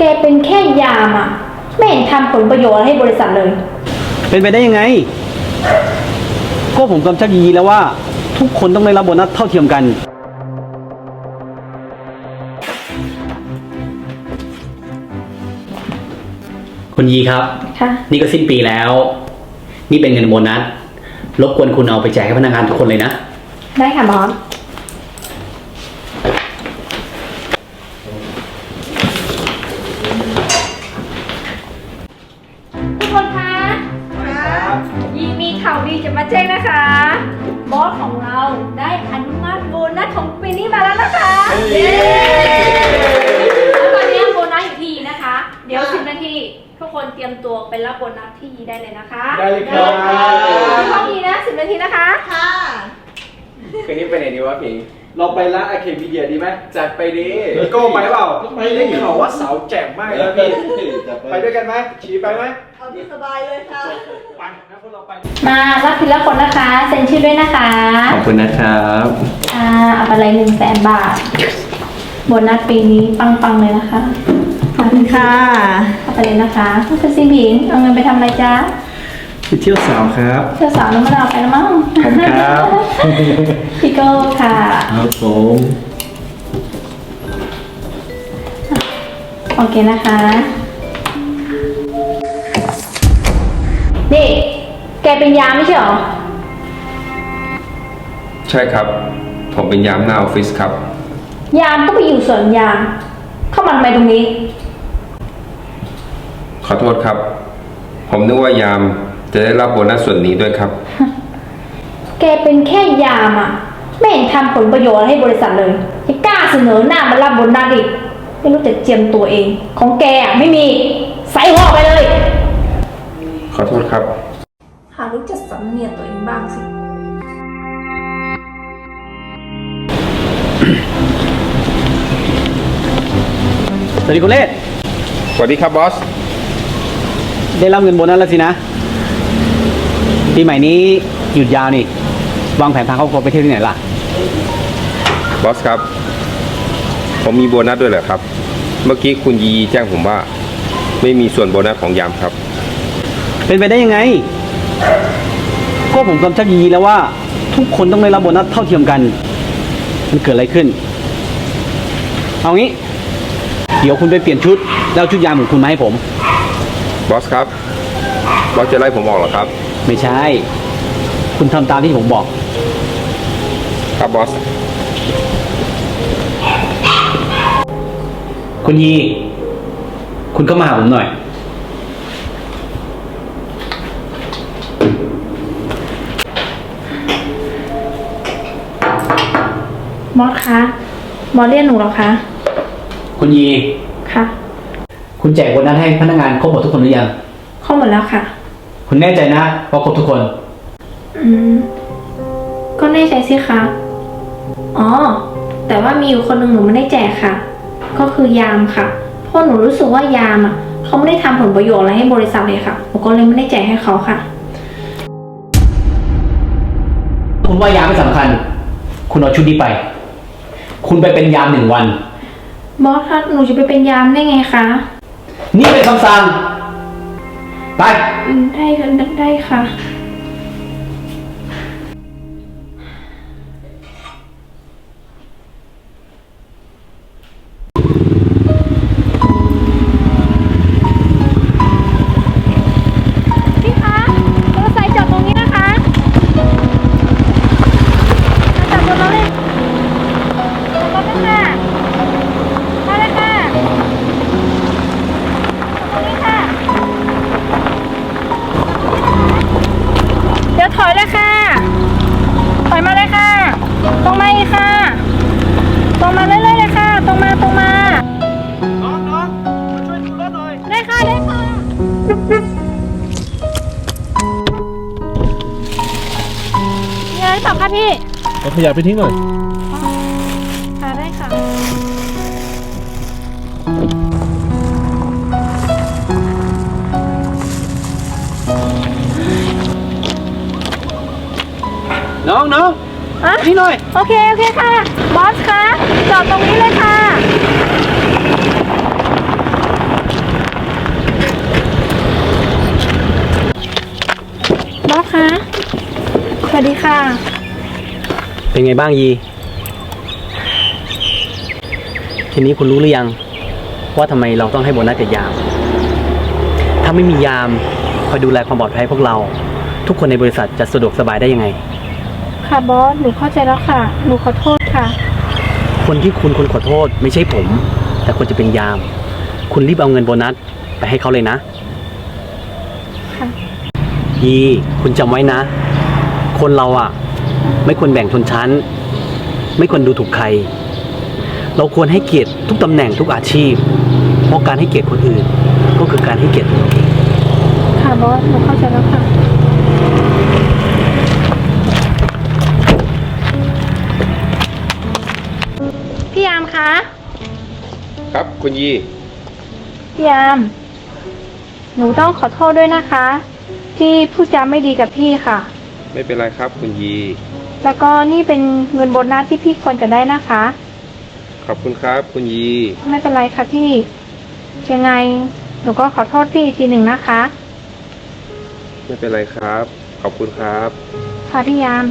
แกเป็นแค่ยามอะไม่เห็นทำผลประโยชน์อะไรให้บริษัทเลย เป็นไปได้ยังไง ก็ผมกำชับยีแล้วว่า ทุกคนต้องได้รับโบนัสเท่าเทียมกัน คุณยีครับ ค่ะ นี่ก็สิ้นปีแล้ว นี่เป็นเงินโบนัส รบกวนคุณเอาไปแจกให้พนักงานทุกคนเลยนะ ได้ค่ะบอส ได้อนุมัติโบนัสของปีนี้มาแล้วนะคะเย้แล้วตอนนี้โบนัสอยู่ที่ยีนะคะ เดี๋ยวสิบนาทีทุกคนเตรียมตัวไปรับโบนัสที่ยีได้เลยนะคะได้เลยครับห้องยีนะสิบนาทีนะคะ ค่ะ คืนนี้ไปไหนดีวะผิง เราไปร้านอาเคมีเดียดีไหมจัดไปดิโก้ไปเปล่าไปได้ข่าวว่าเสาวแจ่มมากนะพี่ไปด้วยกันไหมชี้ไปไหมเอาที่สบายเลยค่ะ ไปนะพวกเราไป มารับทีละคนนะคะเซ็นชื่อด้วยนะคะขอบคุณนะครับอ่าเอาไปเลยหนึ่งแสนบาทโบนัสปีนี้ปังๆเลยนะคะขอบคุณค่ะเอาไปเลยนะคะคุณซีผิงเอาเงินไปทำอะไรจ๊ะ ไปเที่ยวสาวครับ เที่ยวสาวน้ำมันเอาไปแล้วมั้งขอบคุณครับ พี่โก้ค่ะครับผมโอเคนะคะ นี่ แกเป็นยามไม่ใช่เหรอ ใช่ครับ ผมเป็นยามหน้าออฟฟิศครับ ยามก็ไปอยู่สวนยางเข้ามาทำไมตรงนี้ ขอโทษครับ ผมนึกว่ายาม จะได้รับโบนัสส่วนนี้ด้วยครับ แกเป็นแค่ยามอะไม่เห็นทำผลประโยชน์อะไรให้บริษัทเลยยังกล้าเสนอหน้ามารับบนนัดอีกไม่รู้จะเจียมตัวเอง ของแกอะไม่มีใส่หัวไปเลย ขอโทษครับ หารู้จักสำเนียกตัวเองบ้างสิ สวัสดีคุณเลศสวัสดีครับบอส ได้รับเงินโบนัสแล้วสินะ ปีใหม่นี้หยุดยาวนี่ วางแผนพาครอบครัวไปเที่ยวที่ไหนล่ะ บอสครับ ผมมีโบนัสด้วยเหรอครับ เมื่อกี้คุณยีแจ้งผมว่า ไม่มีส่วนโบนัสของยามครับ เป็นไปได้ยังไง ก็ผมกำชับยีแล้วว่า ทุกคนต้องได้รับโบนัสเท่าเทียมกัน มันเกิดอะไรขึ้น เอางี้ เดี๋ยวคุณไปเปลี่ยนชุด แล้วเอาชุดยามของคุณมาให้ผม บอสครับ บอสจะไล่ผมออกเหรอครับ ไม่ใช่ คุณทำตามที่ผมบอก ครับบอส คุณยี คุณก็มาหาผมหน่อย มอสคะมอสเรียกหนูเหรอคะ คุณยี ค่ะ คุณแจกโบนัสให้พนักงานครบหมดทุกคนหรือยัง เข้าหมดแล้วค่ะ คุณแน่ใจนะว่าครบทุกคน อืม ก็แน่ใจสิคะ อ๋อ แต่ว่ามีอยู่คนหนึ่งหนูไม่ได้แจกค่ะ ก็คือยามค่ะ เพราะหนูรู้สึกว่ายามอะ เขาไม่ได้ทำผลประโยชน์อะไรให้บริษัทเลยค่ะ หนูก็เลยไม่ได้แจกให้เขาค่ะ คุณว่ายามไม่สำคัญ คุณเอาชุดนี้ไป คุณไปเป็นยามหนึ่งวัน บอสคะ หนูจะไปเป็นยามได้ไงคะ นี่เป็นคำสั่ง ไป ได้กันได้ค่ะ อยเลยค่ะ ถอยมาเลยค่ะ ตรงมาอีกค่ะ ตรงมาเรื่อยๆเลยค่ะ ตรงมาตรงมา น้องน้องมาช่วยดูรถหน่อยได้ค่ะได้ค่ะ มีอะไรต่อคะพี่ เอาขยะไปทิ้งหน่อย เนาะอะนี่หน่อย โอเค โอเคค่ะ บอสคะจอดตรงนี้เลยค่ะ บอสคะสวัสดีค่ะ เป็นไงบ้างยี ทีนี้คุณรู้หรือยัง ว่าทำไมเราต้องให้โบนัสกับยาม ถ้าไม่มียามคอยดูแลความปลอดภัยพวกเรา ทุกคนในบริษัทจะสะดวกสบายได้ยังไง ค่ะบอส หนูเข้าใจแล้วค่ะ หนูขอโทษค่ะ คนที่คุณควรขอโทษไม่ใช่ผม แต่ควรจะเป็นยาม คุณรีบเอาเงินโบนัสไปให้เขาเลยนะค่ะ ยีคุณจำไว้นะ คนเราอะ ไม่ควรแบ่งชนชั้น ไม่ควรดูถูกใคร เราควรให้เกียรติทุกตำแหน่งทุกอาชีพ เพราะการให้เกียรติคนอื่น ก็คือการให้เกียรติตัวเองค่ะบอส หนูเข้าใจแล้วค่ะ ครับคุณยีพี่ยาม หนูต้องขอโทษด้วยนะคะ ที่พูดจาไม่ดีกับพี่ค่ะ ไม่เป็นไรครับ คุณยีแล้วก็นี่เป็นเงินโบนัสที่พี่ควรจะได้นะคะ ขอบคุณครับ คุณยีไม่เป็นไรค่ะพี่ ยังไง หนูก็ขอโทษพี่อีกทีหนึ่งนะคะ ไม่เป็นไรครับ ขอบคุณครับ ค่ะพี่ยาม